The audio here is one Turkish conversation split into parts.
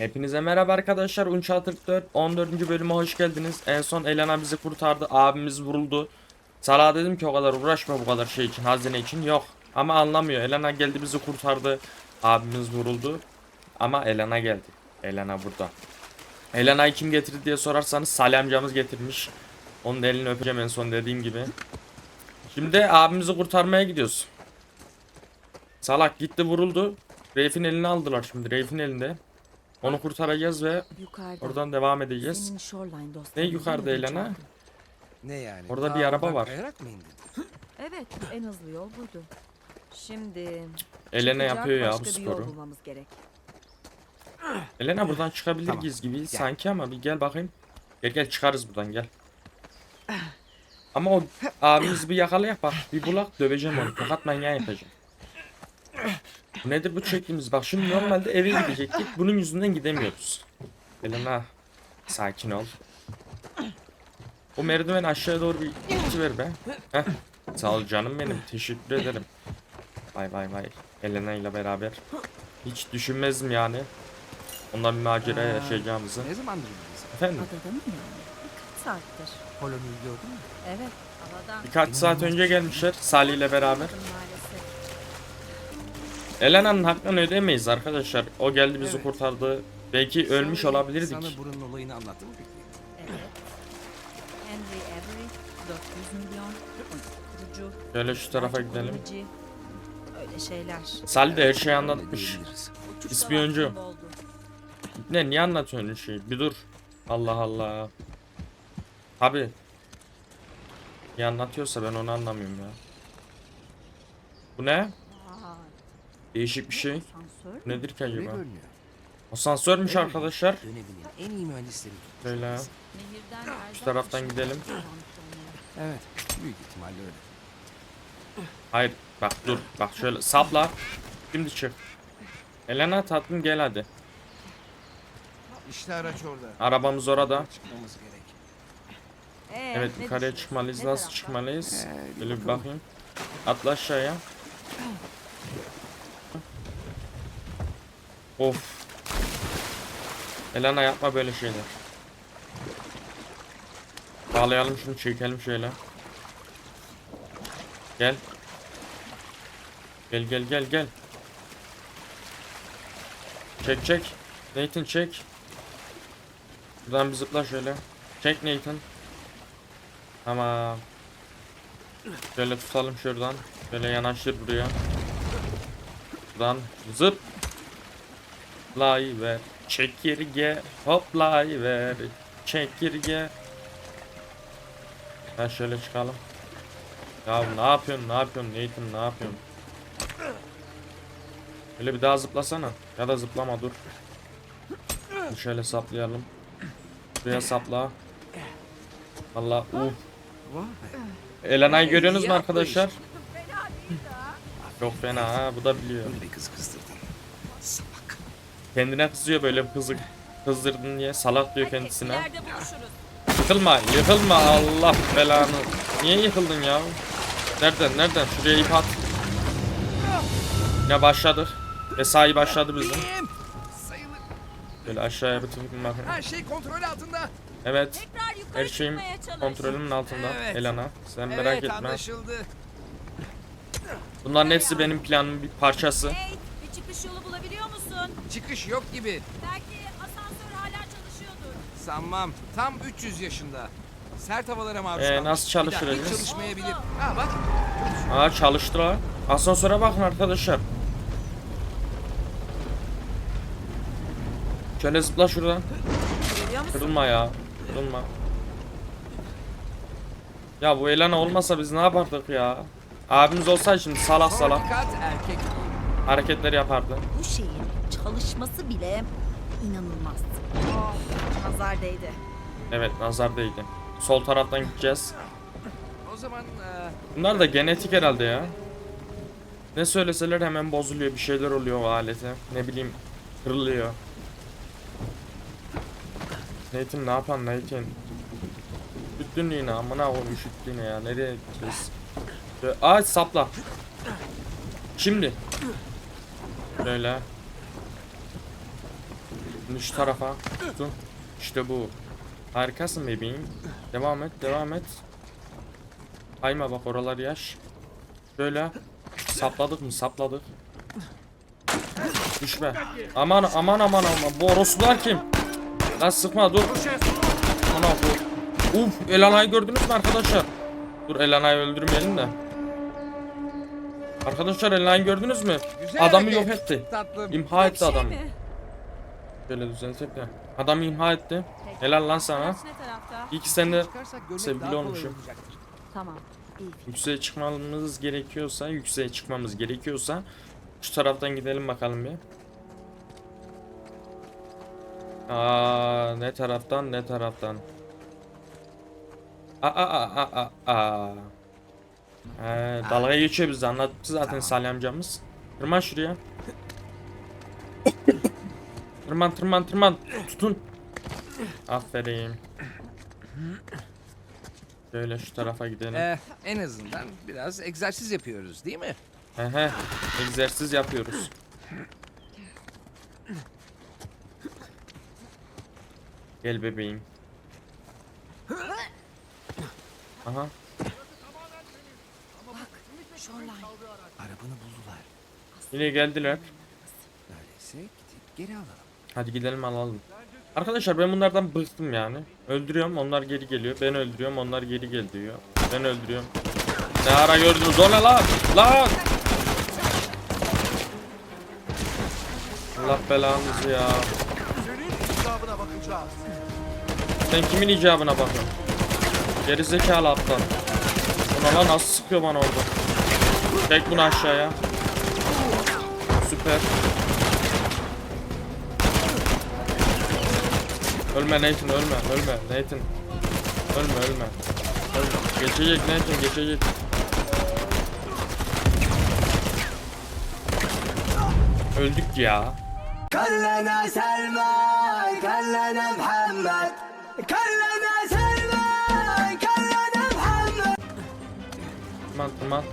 Hepinize merhaba arkadaşlar. Uncharted 4 14. bölüme hoş geldiniz. En son Elena bizi kurtardı. Abimiz vuruldu. Salah dedim ki o kadar uğraşma bu kadar şey için, hazine için. Yok. Ama anlamıyor. Elena geldi bizi kurtardı. Abimiz vuruldu. Ama Elena geldi. Elena burada. Elena'yı kim getirdi diye sorarsanız Salih amcamız getirmiş. Onun elini öpeceğim en son dediğim gibi. Şimdi abimizi kurtarmaya gidiyoruz. Salak gitti vuruldu. Reif'in elini aldılar şimdi. Reif'in elinde. Onu kurtaracağız ve Yukarıda. oradan devam edeceğiz. Senin shoreline dostlarını Ne yukarıda Elena? Ne yani? Orada bir araba oradan var. Kayarak mı indin? Evet, en hızlı yol buydu. Şimdi Elena çıkacak yapıyor ya bu başka bir yol sporu. bulmamız gerek. Elena buradan çıkabilir Tamam. giz gibi Gel. sanki ama bir gel bakayım. Gel gel çıkarız buradan gel. Ama o abimizi bir yakalayak bak bir bulak döveceğim onu tokat manyağı yapacağım. Bu nedir bu çektiğimiz bak şimdi normalde eve gidecektik bunun yüzünden gidemiyoruz. Elena sakin ol. O merdiven aşağıya doğru bir ver be. Heh. Sağ ol canım benim teşekkür ederim. Vay vay vay. Elena ile beraber. Hiç düşünmezdim yani. Ondan bir macera yaşayacağımızı. Ne zamandır buradasın? Efendim Adada mı yani? Birkaç saattir. Polonya'yı gördün mü? Evet, havadan. birkaç saat önce gelmişler Salih ile beraber. Elena'nın hakkını ödemeyiz arkadaşlar. O geldi bizi Evet. kurtardı. Belki ölmüş Sana- olabilirdik. Sana buranın olayını anlattı mı peki? Evet. Henry Avery, 400 milyon, uyuşturucu, Şöyle şu tarafa gidelim. oyuncu, Öyle şeyler. Salih de her şeyi anlatmış. diyebiliriz. İspiyoncu. Ne niye anlatıyorsun şeyi? Bir dur. Allah Allah. Abi. Niye anlatıyorsa ben onu anlamıyorum ya. Bu ne? Değişik bir şey. Nedir ki acaba? Asansörmüş arkadaşlar. En iyi mühendisleri. Böyle. Nehirden Şu taraftan gidelim. Evet. Büyük ihtimalle öyle. Hayır bak dur bak şöyle sapla. Şimdi çık. Elena tatlım gel hadi. İşte araç orada. Arabamız orada. Çıkmamız gerek. Ee, Evet ne yukarıya çıkmalıyız. Nasıl çıkmalıyız? Ee, bir Böyle bir bakayım. Atla aşağıya. Of. Elena yapma böyle şeyler. Bağlayalım şunu çekelim şöyle. Gel. Gel gel gel gel. Çek çek. Nathan çek. Buradan bir zıpla şöyle. Çek Nathan. Tamam. Şöyle tutalım şuradan. Şöyle yanaştır buraya. Buradan zıp. Lay ver. Çekirge hoplay ver. Çekirge. Ha şöyle çıkalım. Ya ne yapıyorsun? Ne yapıyorsun? Nathan ne yapıyorsun? Öyle bir daha zıplasana. Ya da zıplama dur. Şöyle saplayalım. Buraya sapla. Valla uh. Elena'yı görüyorsunuz mu arkadaşlar? Çok fena ha bu da biliyor. Bir kız kızdırdın. Kendine kızıyor böyle kızı kızdırdın diye salak diyor kendisine. Yıkılma yıkılma Allah belanı. Niye yıkıldın ya? Nereden nereden? Şuraya ip at. Ya başladık. Mesai başladı bizim. Böyle aşağıya bir tıklayayım bakayım. Her şey kontrol altında. Evet. Tekrar yukarı Her şeyim çıkmaya çalış. kontrolümün altında. Evet. Elena. Sen merak evet etme. anlaşıldı. Bunların hepsi benim planımın bir parçası. Hey, bir çıkış yolu? Çıkış yok gibi. Belki asansör hala çalışıyordur. Sanmam. Tam 300 yaşında. Sert havalara maruz Ee, kalmış. nasıl Bir daha hiç çalıştıracağız? çalışmayabilir. Ha bak. Aa çalıştı la. Asansöre bakın arkadaşlar. Şöyle zıpla şuradan. Görüyor musun? Kırılma ya. Kırılma. Ya bu Elena olmasa biz ne yapardık ya? Abimiz olsaydı şimdi salak salak Dikkat erkek. hareketler yapardı. Bu şeyin çalışması bile inanılmaz. Oh, nazar değdi. Evet nazar değdi. Sol taraftan gideceğiz. O zaman e, Bunlar da genetik herhalde ya. Ne söyleseler hemen bozuluyor. Bir şeyler oluyor o alete. Ne bileyim kırılıyor. Nathan ne yapan Nathan? Üşüttün yine amına koyayım üşüttün ya. Nereye gideceğiz? Şöyle- Aa sapla. Şimdi. Böyle. Şimdi şu tarafa tutun. İşte bu. Harikasın bebeğim. Devam et, devam et. Ayma bak oralar yaş. Şöyle. Sapladık mı? Sapladık. Düşme. Aman aman aman aman. Bu orospular kim? Lan sıkma dur. Ana bu. Uf Elana'yı gördünüz mü arkadaşlar? Dur Elana'yı öldürmeyelim de. Arkadaşlar Elana'yı gördünüz mü? Güzel Adamı yok etti. Tatlım. İmha etti Şey adamı. Şöyle düzeltsek de. Adamı imha etti. Helal lan sana. Araç ne tarafta? İyi ki sen de sevgili olmuşum. Tamam. iyi. yükseğe çıkmamız gerekiyorsa, yükseğe çıkmamız gerekiyorsa şu taraftan gidelim bakalım bir. Aa, ne taraftan ne taraftan. Aa aa aa aa aa. He, dalga geçiyor bizi anlattı zaten Salih amcamız. Tırman şuraya. Tırman tırman tırman. Tutun. Aferin. Şöyle şu tarafa gidelim. Eh, en azından biraz egzersiz yapıyoruz değil mi? Ehe, egzersiz yapıyoruz. Gel bebeğim. Aha, Arabanı buldular. yine geldiler. Öyleyse gidip geri alalım. Hadi gidelim alalım. Arkadaşlar ben bunlardan bıktım yani. Öldürüyorum, onlar geri geliyor. Ben öldürüyorum, onlar geri gel diyor. Ben öldürüyorum. Ne ara gördünüz? O ne lan? Lan! Allah belanızı ya. Sen kimin icabına bakıyorsun? Geri zekalı aptal. Buna lan nasıl sıkıyor bana orada? Çek bunu aşağıya. Süper. Ölme Nathan ölme ölme Nathan. Ölme ölme. ölme. Geçecek Nathan geçecek. Öldük ya. Kallana Selman, kallana Muhammed. Kallana Selman, kallana Muhammed. Tamam tamam.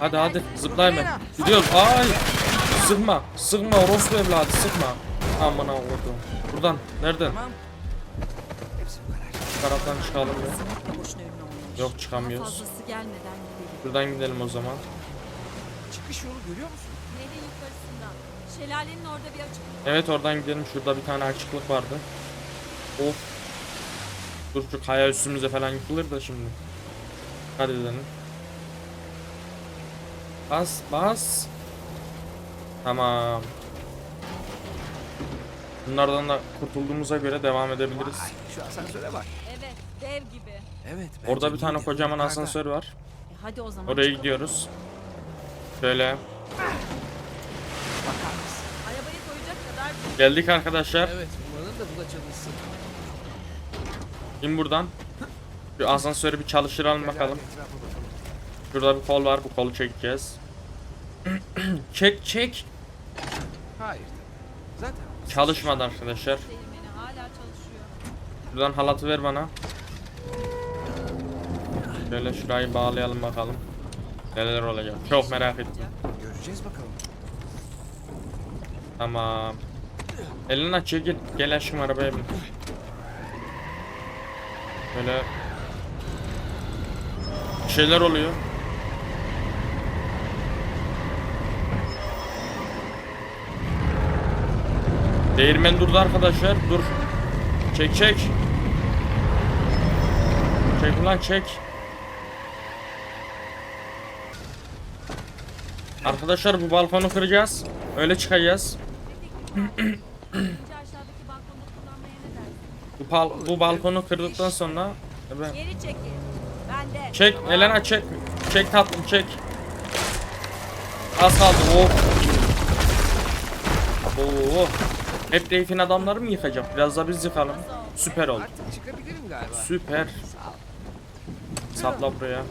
Hadi hadi zıplayma. Gidiyoruz. Ay! Sıkma, sıkma orospu evladı, sıkma. Aman Allah'ım. Buradan. Nereden? Tamam. Hepsi bu kadar. Bu taraftan çıkalım ya. Yok çıkamıyoruz. gelmeden gidelim. O zaman. Çıkış yolu görüyor musun? Nehrin yukarısından. Şelalenin orada bir açık. Evet oradan gidelim. Şurada bir tane açıklık vardı. Of. Dur şu kaya üstümüze falan yıkılır da şimdi. Hadi gidelim. Bas bas. Tamam. Bunlardan da kurtulduğumuza göre devam edebiliriz. Vay, şu asansöre bak. Evet, dev gibi. Evet. Orada bir tane kocaman Yukarıda. asansör var. E hadi o zaman Oraya çıkalım. gidiyoruz. Şöyle Bakar mısın? Arabayı koyacak kadar büyük. geldik arkadaşlar. Evet umarım da bu da çalışsın. İn buradan. Şu asansörü bir çalıştıralım bakalım. Etrafa bakalım. Şurada bir kol var. Bu kolu çekeceğiz. çek çek. Hayır. Zaten Çalışmadı arkadaşlar. Buradan halatı ver bana. Şöyle şurayı bağlayalım bakalım. Neler olacak. Çok merak ettim. göreceğiz bakalım. Tamam. Elini çekil. Gel aşkım arabaya bin. Böyle şeyler oluyor. Değirmen durdu arkadaşlar. Dur. Çek çek. Çek ulan çek. Arkadaşlar bu balkonu kıracağız. Öyle çıkacağız. Bu, bal- bu balkonu kırdıktan sonra Evet. Geri çekil. Ben de. Çek Elena çek. Çek tatlım çek. Az kaldı. Oh. Oo. Hep Reif'in adamları mı yıkacak? Biraz da biz yıkalım. Süper oldu. Artık çıkabilirim galiba. Süper. Sapla buraya.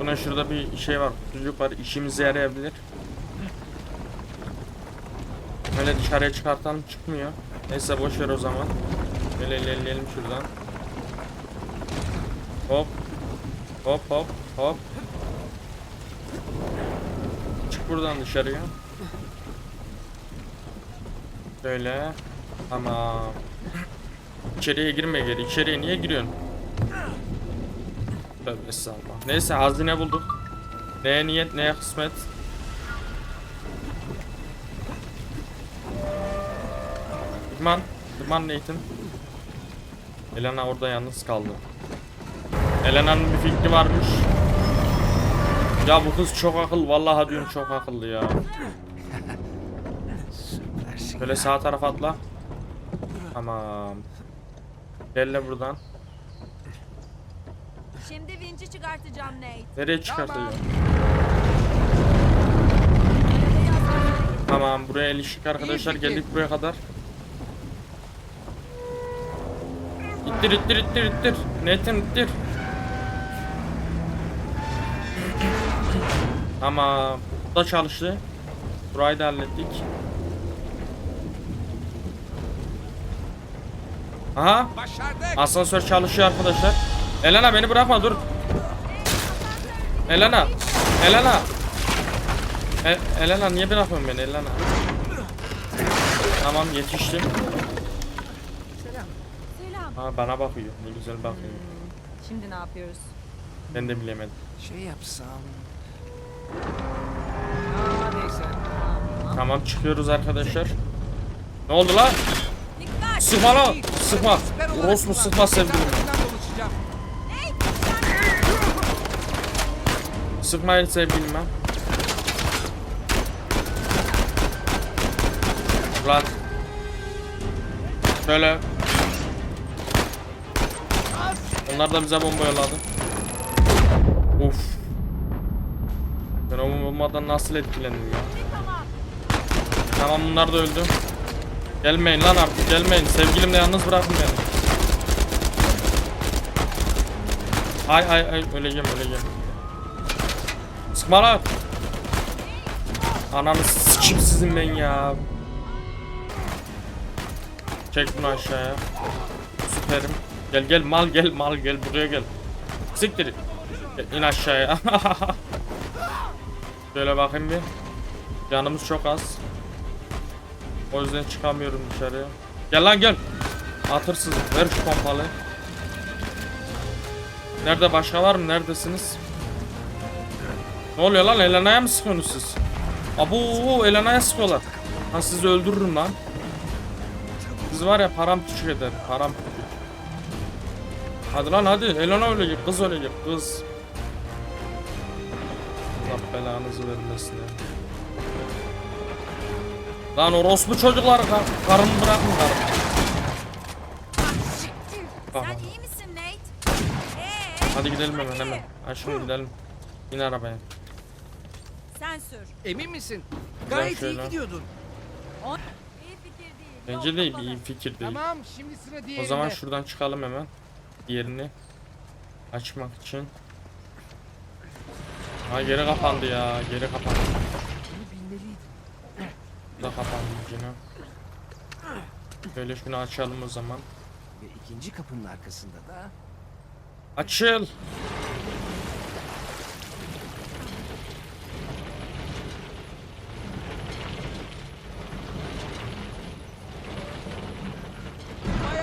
Buna şurada bir şey var. Kutucuk var. İşimize yarayabilir. Böyle dışarıya çıkartalım çıkmıyor. Neyse boş ver o zaman. Böyle ilerleyelim şuradan. Hop. Hop hop hop. Çık buradan dışarıya. Şöyle. Tamam. İçeriye girme geri. İçeriye niye giriyorsun? Tövbe estağfurullah. Neyse hazine bulduk. Neye niyet neye kısmet. Liman. Liman Nathan. Elena orada yalnız kaldı. Elena'nın bir fikri varmış. Ya bu kız çok akıl. Vallahi diyorum çok akıllı ya. Böyle sağ tarafa atla. Tamam. Gel buradan. Şimdi vinci çıkartacağım Nate. Nereye çıkartıyor? Tamam. Buraya ilişik arkadaşlar geldik buraya kadar. İttir ittir ittir ittir. Netin ittir. Tamam. Bu da çalıştı. Burayı da hallettik. Aha. Başardık. Asansör çalışıyor arkadaşlar. Elena beni bırakma dur. Elena. Elena. E- Elena niye bırakıyorsun beni Elena? Tamam yetiştim. Selam. Ha bana bakıyor. Ne güzel bakıyor. Şimdi ne yapıyoruz? Ben de bilemedim. Şey yapsam... Aa neyse. Tamam çıkıyoruz arkadaşlar. Ne oldu lan? Sıkma lan. Sıkma. Rosmu kullan. sıkma sevgilim. Sıkmayın sevgilim ben. Lan. Şöyle. Onlar da bize bomba yolladı. Uf. Ben o bombadan nasıl etkilendim ya. Tamam bunlar da öldü. Gelmeyin lan artık gelmeyin. Sevgilimle yalnız bırakın beni. Ay ay ay öleceğim öleceğim. Sıkma lan. Ananı sikim sizin ben ya. Çek bunu aşağıya. Süperim. Gel gel mal gel mal gel buraya gel. Siktir. Gel, in aşağıya. Şöyle bakayım bir. Canımız çok az. O yüzden çıkamıyorum dışarıya. Gel lan gel. Atırsız. Ver şu pompalı. Nerede başka var mı? Neredesiniz? Ne oluyor lan? Elena'ya mı sıkıyorsunuz siz? Abu Elena'ya sıkıyorlar. Ha sizi öldürürüm lan. Siz var ya param küçük eder. Param küçük. Hadi lan hadi. Elena ölecek. Kız ölecek. Kız. Allah belanızı vermesin ya. Lan orospu çocuklar kar karımı bırakın. Sen iyi misin Nate? Ee, Hadi gidelim hemen hemen. Aşkım gidelim. İn arabaya. Sen sür. Emin misin? Gayet iyi gidiyordun. İyi fikir değil. Bence Yok, de kapalı. iyi fikir değil. Tamam şimdi sıra diğerinde. O zaman şuradan çıkalım hemen. Diğerini açmak için. Ha geri kapandı ya. Geri kapandı. Bunu. Da kapandı yine. Böyle şunu açalım o zaman. Ve ikinci kapının arkasında da... Açıl.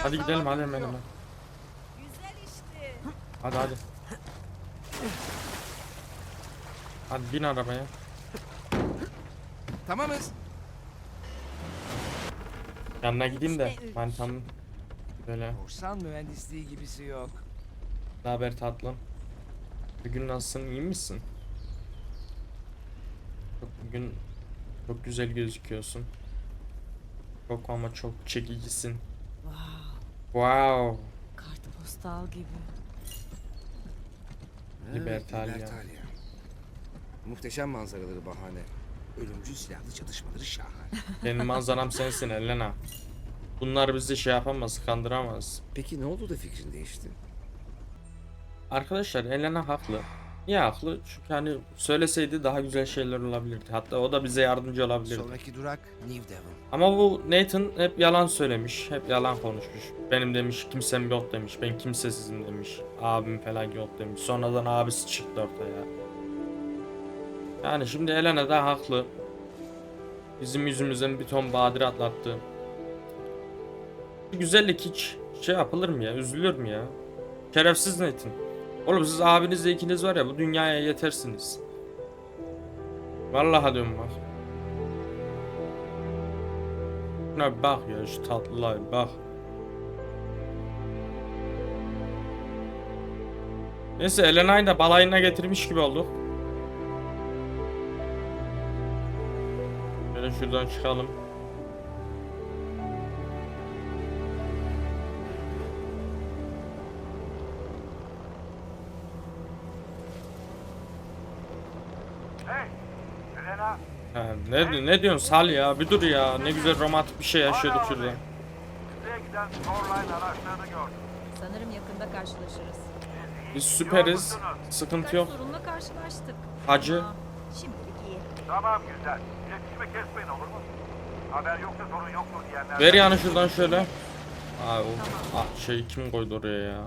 Hadi gidelim hadi hemen hemen. Güzel işte. Hadi hadi. Hadi bin arabaya. Tamamız. Yanına gideyim de. Ben tam böyle. Korsan mühendisliği gibisi yok. Ne haber tatlım? Bugün nasılsın? iyi misin? Çok bugün çok güzel gözüküyorsun. Çok ama çok çekicisin. Wow. Kartpostal gibi. Libertalia. Muhteşem manzaraları bahane. Ölümcül silahlı çatışmaları şahane. Benim manzaram sensin Elena. Bunlar bizi şey yapamaz, kandıramaz. Peki ne oldu da fikrin değişti? Arkadaşlar Elena haklı. Niye haklı? Çünkü hani söyleseydi daha güzel şeyler olabilirdi. Hatta o da bize yardımcı olabilirdi. Sonraki durak New Devon. Ama bu Nathan hep yalan söylemiş. Hep yalan konuşmuş. Benim demiş kimsem yok demiş. Ben kimsesizim demiş. Abim falan yok demiş. Sonradan abisi çıktı ortaya. Yani şimdi Elena da haklı. Bizim yüzümüzden bir ton badire atlattı. Güzellik hiç şey yapılır mı ya? Üzülür mü ya? Şerefsiz netin. Oğlum siz abinizle ikiniz var ya bu dünyaya yetersiniz. Vallahi diyorum bak. Şuna bir bak ya şu tatlılar bir bak. Neyse Elena'yı da balayına getirmiş gibi olduk. Şöyle şuradan çıkalım. Ha, ne, ne diyorsun Sal ya bir dur ya ne güzel romantik bir şey yaşıyorduk şurada. Sanırım yakında karşılaşırız. Biz süperiz sıkıntı yok. Sorunla karşılaştık. Hacı iyi. Tamam güzel. İletişimi kesmeyin olur mu? Haber yoksa sorun yoktur diyenler. ver yani şuradan şöyle. Aa, o Aa, şey kim koydu oraya ya?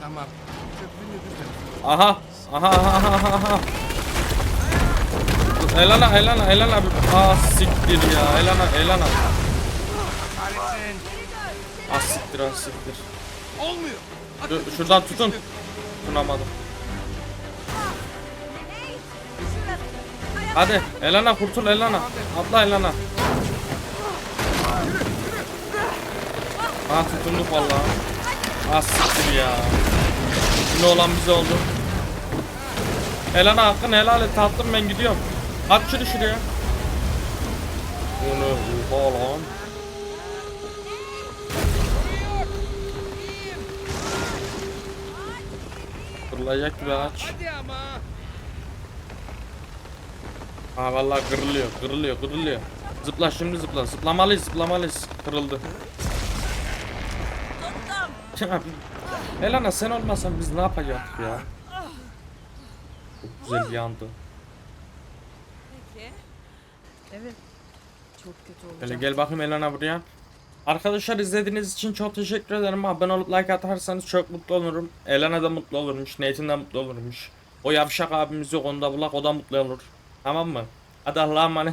Tamam. Köprünün öbür tarafı. Aha aha aha aha aha. Elana Elana Elana bir Aa siktir ya Elana Elana Kahretsin. Ah siktir ah siktir Olmuyor. Şu- Şuradan tutun Tunamadım Hadi Elana kurtul Elana Atla Elana Ha tutunduk vallahi. Ah siktir ya. Ne olan bize oldu. Elana hakkını helal et tatlım ben gidiyorum. At şunu şuraya. Onu oha lan. Fırlayacak gibi aç Hadi ama. Ha vallahi kırılıyor, kırılıyor, kırılıyor. Zıpla şimdi zıpla. Zıplamalıyız, zıplamalıyız. Kırıldı. Elana sen olmasan biz ne yapacaktık ya? Çok güzel yandı. Peki. Evet. Çok kötü olacak. Hele gel bakayım Elana buraya. Arkadaşlar izlediğiniz için çok teşekkür ederim. Abone olup like atarsanız çok mutlu olurum. Elana da mutlu olurmuş. Nathan da mutlu olurmuş. O yavşak abimiz yok onu da bulak o da mutlu olur. Tamam mı? Hadi Allah'a.